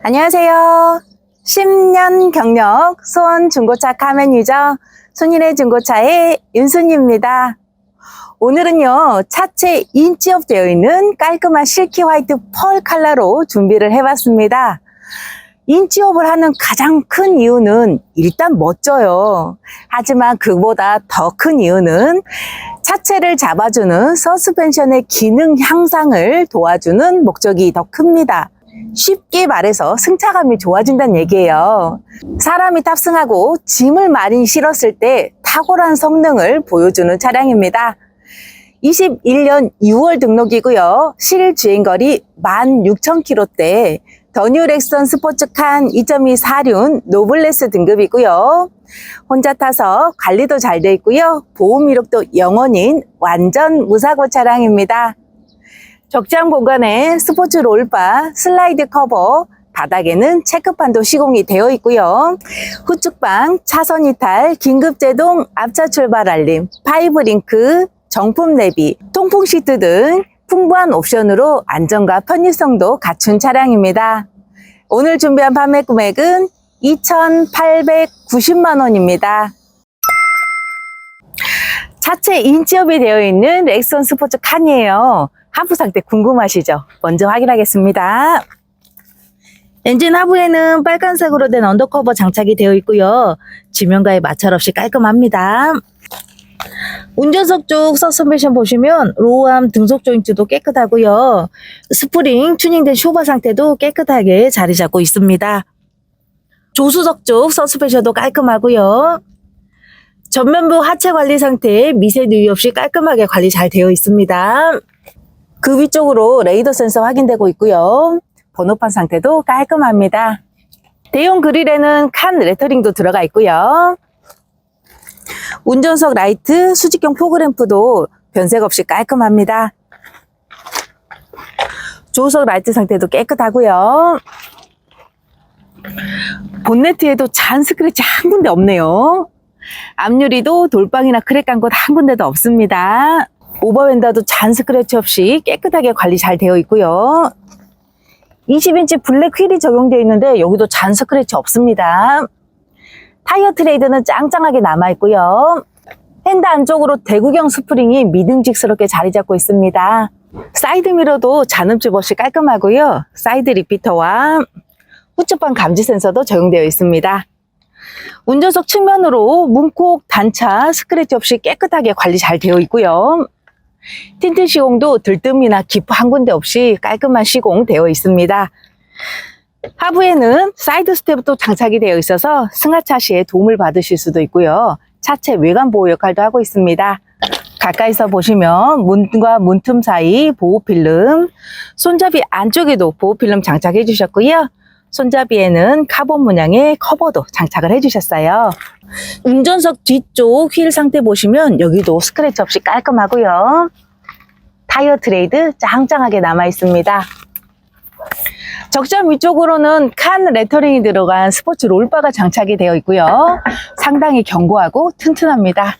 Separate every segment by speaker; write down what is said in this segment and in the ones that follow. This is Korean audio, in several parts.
Speaker 1: 안녕하세요. 10년 경력 수원 중고차 카멘 유저 손일의 중고차의 윤순입니다. 오늘은요, 차체 인지업 되어 있는 깔끔한 실키 화이트 펄 컬러로 준비를 해봤습니다. 인지업을 하는 가장 큰 이유는 일단 멋져요. 하지만 그보다 더 큰 이유는 차체를 잡아주는 서스펜션의 기능 향상을 도와주는 목적이 더 큽니다. 쉽게 말해서 승차감이 좋아진다는 얘기예요. 사람이 탑승하고 짐을 많이 실었을 때 탁월한 성능을 보여주는 차량입니다. 21년 6월 등록이고요. 실주행거리 16,000km대 더뉴 렉선 스포츠칸 2.2 사륜 노블레스 등급이고요. 혼자 타서 관리도 잘 돼 있고요. 보험 이력도 영원인 완전 무사고 차량입니다. 적장 공간에 스포츠 롤바, 슬라이드 커버, 바닥에는 체크판도 시공이 되어 있고요. 후측방, 차선 이탈, 긴급제동, 앞차 출발 알림, 파이브링크, 정품 내비, 통풍 시트 등 풍부한 옵션으로 안전과 편의성도 갖춘 차량입니다. 오늘 준비한 판매 금액은 2,890만 원입니다. 차체 인지업이 되어 있는 렉선 스포츠 칸이에요. 하부 상태 궁금하시죠? 먼저 확인하겠습니다. 엔진 하부에는 빨간색으로 된 언더커버 장착이 되어 있고요. 지면과의 마찰 없이 깔끔합니다. 운전석 쪽 서스펜션 보시면 로우암 등속 조인트도 깨끗하고요. 스프링 튜닝된 쇼바 상태도 깨끗하게 자리 잡고 있습니다. 조수석 쪽 서스펜션도 깔끔하고요. 전면부 하체 관리 상태 미세 누이 없이 깔끔하게 관리 잘 되어 있습니다. 그 위쪽으로 레이더 센서 확인되고 있고요. 번호판 상태도 깔끔합니다. 대형 그릴에는 칸 레터링도 들어가 있고요. 운전석 라이트 수직형 포그램프도 변색 없이 깔끔합니다. 조수석 라이트 상태도 깨끗하고요. 본네트에도 잔 스크래치 한 군데 없네요. 앞유리도 돌방이나 크랙 간 곳 한 군데도 없습니다. 오버웬다도 잔 스크래치 없이 깨끗하게 관리 잘 되어 있고요. 20인치 블랙 휠이 적용되어 있는데 여기도 잔 스크래치 없습니다. 타이어 트레이드는 짱짱하게 남아있고요. 핸드 안쪽으로 대구경 스프링이 믿음직스럽게 자리 잡고 있습니다. 사이드 미러도 잔음집 없이 깔끔하고요. 사이드 리피터와 후측방 감지 센서도 적용되어 있습니다. 운전석 측면으로 문콕, 단차, 스크래치 없이 깨끗하게 관리 잘 되어 있고요. 틴트 시공도 들뜸이나 기포 한 군데 없이 깔끔한 시공되어 있습니다. 하부에는 사이드 스텝도 장착이 되어 있어서 승하차 시에 도움을 받으실 수도 있고요. 차체 외관 보호 역할도 하고 있습니다. 가까이서 보시면 문과 문틈 사이 보호 필름, 손잡이 안쪽에도 보호 필름 장착해 주셨고요. 손잡이에는 카본 문양의 커버도 장착을 해주셨어요. 운전석 뒤쪽 휠 상태 보시면 여기도 스크래치 없이 깔끔하고요. 타이어 트레이드 짱짱하게 남아 있습니다. 적장 위쪽으로는 칸 레터링이 들어간 스포츠 롤바가 장착이 되어 있고요. 상당히 견고하고 튼튼합니다.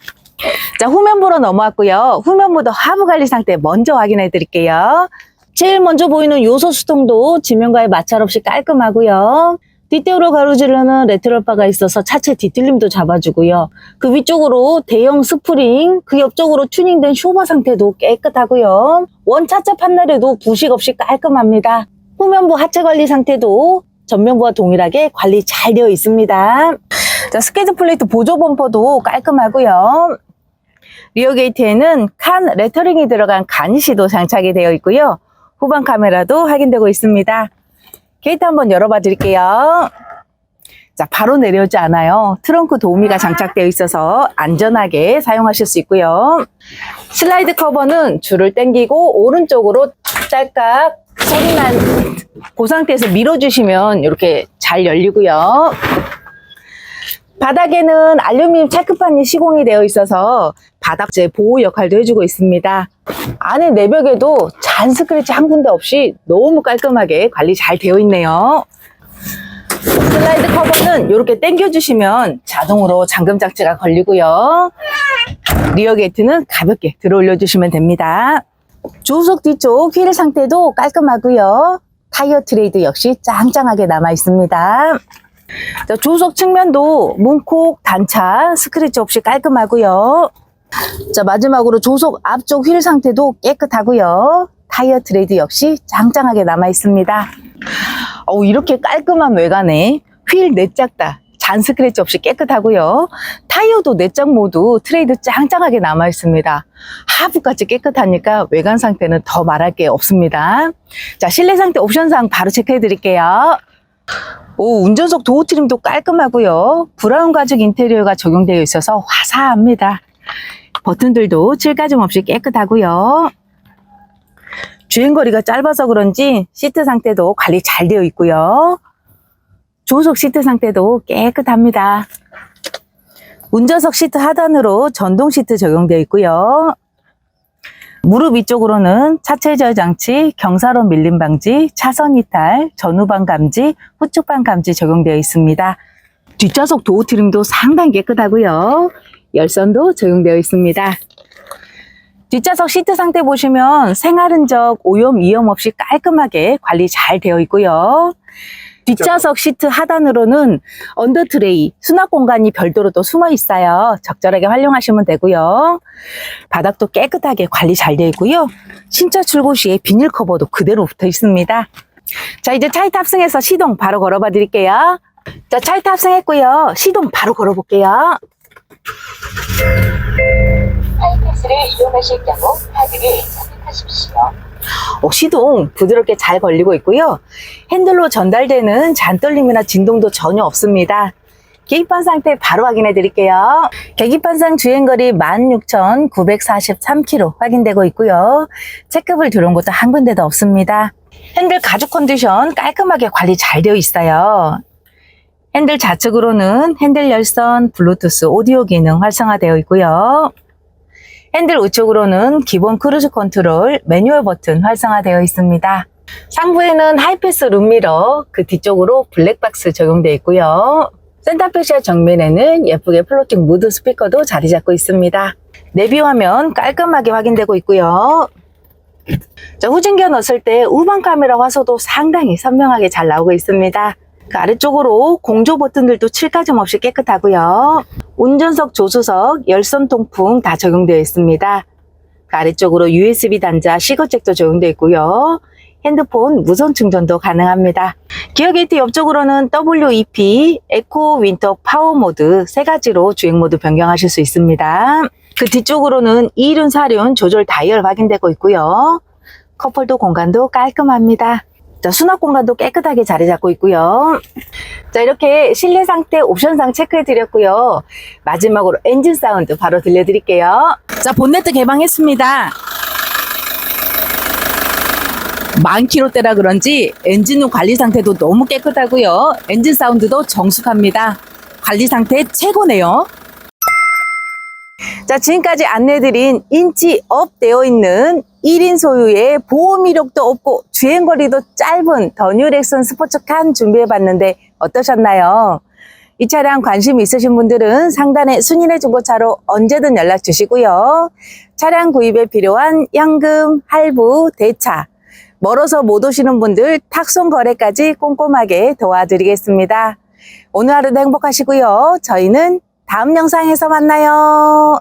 Speaker 1: 자, 후면부로 넘어왔고요. 후면부도 하부 관리 상태 먼저 확인해 드릴게요. 제일 먼저 보이는 요소 수통도 지면과의 마찰 없이 깔끔하고요. 뒷대우로 가로지르는 레트럴바가 있어서 차체 뒤틀림도 잡아주고요. 그 위쪽으로 대형 스프링, 그 옆쪽으로 튜닝된 쇼바 상태도 깨끗하고요. 원차체 판넬에도 부식 없이 깔끔합니다. 후면부 하체 관리 상태도 전면부와 동일하게 관리 잘 되어 있습니다. 자, 스케이트 플레이트 보조 범퍼도 깔끔하고요. 리어 게이트에는 칸 레터링이 들어간 가니시도 장착이 되어 있고요. 후방 카메라도 확인되고 있습니다. 게이트 한번 열어봐 드릴게요. 자, 바로 내려오지 않아요. 트렁크 도우미가 장착되어 있어서 안전하게 사용하실 수 있고요. 슬라이드 커버는 줄을 당기고 오른쪽으로 딸깍 소리 난 그 상태에서 밀어주시면 이렇게 잘 열리고요. 바닥에는 알루미늄 체크판이 시공이 되어 있어서 바닥재 보호 역할도 해주고 있습니다. 안에 내벽에도 잔 스크래치 한 군데 없이 너무 깔끔하게 관리 잘 되어 있네요. 슬라이드 커버는 이렇게 당겨주시면 자동으로 잠금 장치가 걸리고요. 리어 게이트는 가볍게 들어 올려주시면 됩니다. 조수석 뒤쪽 휠 상태도 깔끔하고요. 타이어 트레이드 역시 짱짱하게 남아 있습니다. 자, 조석 측면도 문콕, 단차, 스크래치 없이 깔끔하고요. 자, 마지막으로 조속 앞쪽 휠 상태도 깨끗하고요. 타이어 트레이드 역시 짱짱하게 남아 있습니다. 어우, 이렇게 깔끔한 외관에 휠 내짝 다. 잔 스크래치 없이 깨끗하고요. 타이어도 내짝 모두 트레이드 짱짱하게 남아 있습니다. 하부까지 깨끗하니까 외관 상태는 더 말할 게 없습니다. 자, 실내 상태 옵션상 바로 체크해 드릴게요. 오, 운전석 도어 트림도 깔끔하고요. 브라운 가죽 인테리어가 적용되어 있어서 화사합니다. 버튼들도 칠가짐 없이 깨끗하고요. 주행거리가 짧아서 그런지 시트 상태도 관리 잘 되어 있고요. 조속 시트 상태도 깨끗합니다. 운전석 시트 하단으로 전동 시트 적용되어 있고요. 무릎 위쪽으로는 차체 제어 장치, 경사로 밀림 방지, 차선 이탈, 전후방 감지, 후측방 감지 적용되어 있습니다. 뒷좌석 도어 트림도 상당히 깨끗하고요. 열선도 적용되어 있습니다. 뒷좌석 시트 상태 보시면 생활 흔적, 오염, 위험 없이 깔끔하게 관리 잘 되어 있고요. 뒷좌석 시트 하단으로는 언더 트레이, 수납 공간이 별도로 또 숨어 있어요. 적절하게 활용하시면 되고요. 바닥도 깨끗하게 관리 잘 되어 있고요. 신차 출고 시에 비닐 커버도 그대로 붙어 있습니다. 자, 이제 차에 탑승해서 시동 바로 걸어봐 드릴게요. 자, 차에 탑승했고요. 시동 바로 걸어볼게요.
Speaker 2: 하이패스를 이용하실 경우 카드를 선택하십시오.
Speaker 1: 어, 시동 부드럽게 잘 걸리고 있고요. 핸들로 전달되는 잔떨림이나 진동도 전혀 없습니다. 계기판 상태 바로 확인해 드릴게요. 계기판상 주행거리 16,943km 확인되고 있고요. 체크불 들어온 것도 한 군데도 없습니다. 핸들 가죽 컨디션 깔끔하게 관리 잘 되어 있어요. 핸들 좌측으로는 핸들 열선, 블루투스 오디오 기능 활성화되어 있고요. 핸들 우측으로는 기본 크루즈 컨트롤, 매뉴얼 버튼 활성화되어 있습니다. 상부에는 하이패스 룸미러, 그 뒤쪽으로 블랙박스 적용되어 있고요. 센터페시아 정면에는 예쁘게 플로팅 무드 스피커도 자리 잡고 있습니다. 내비 화면 깔끔하게 확인되고 있고요. 자, 후진기어 넣었을 때 우방 카메라 화소도 상당히 선명하게 잘 나오고 있습니다. 그 아래쪽으로 공조 버튼들도 칠가점 없이 깨끗하고요. 운전석, 조수석, 열선 통풍 다 적용되어 있습니다. 그 아래쪽으로 USB 단자, 시거잭도 적용되어 있고요. 핸드폰 무선 충전도 가능합니다. 기어 게이트 옆쪽으로는 WEP, 에코, 윈터, 파워 모드 세 가지로 주행 모드 변경하실 수 있습니다. 그 뒤쪽으로는 2륜, 4륜 조절 다이얼 확인되고 있고요. 컵홀더 공간도 깔끔합니다. 자, 수납 공간도 깨끗하게 자리 잡고 있고요. 자, 이렇게 실내 상태 옵션상 체크해 드렸고요. 마지막으로 엔진 사운드 바로 들려드릴게요. 자, 본네트 개방했습니다. 만 킬로대라 그런지 엔진룸 관리 상태도 너무 깨끗하고요. 엔진 사운드도 정숙합니다. 관리 상태 최고네요. 자, 지금까지 안내드린 인치업 되어 있는 1인 소유의 보험 이력도 없고 주행거리도 짧은 더 뉴렉슨 스포츠칸 준비해봤는데 어떠셨나요? 이 차량 관심 있으신 분들은 상단에 순인의 중고차로 언제든 연락 주시고요. 차량 구입에 필요한 연금, 할부, 대차, 멀어서 못 오시는 분들 탁송 거래까지 꼼꼼하게 도와드리겠습니다. 오늘 하루도 행복하시고요. 저희는 다음 영상에서 만나요.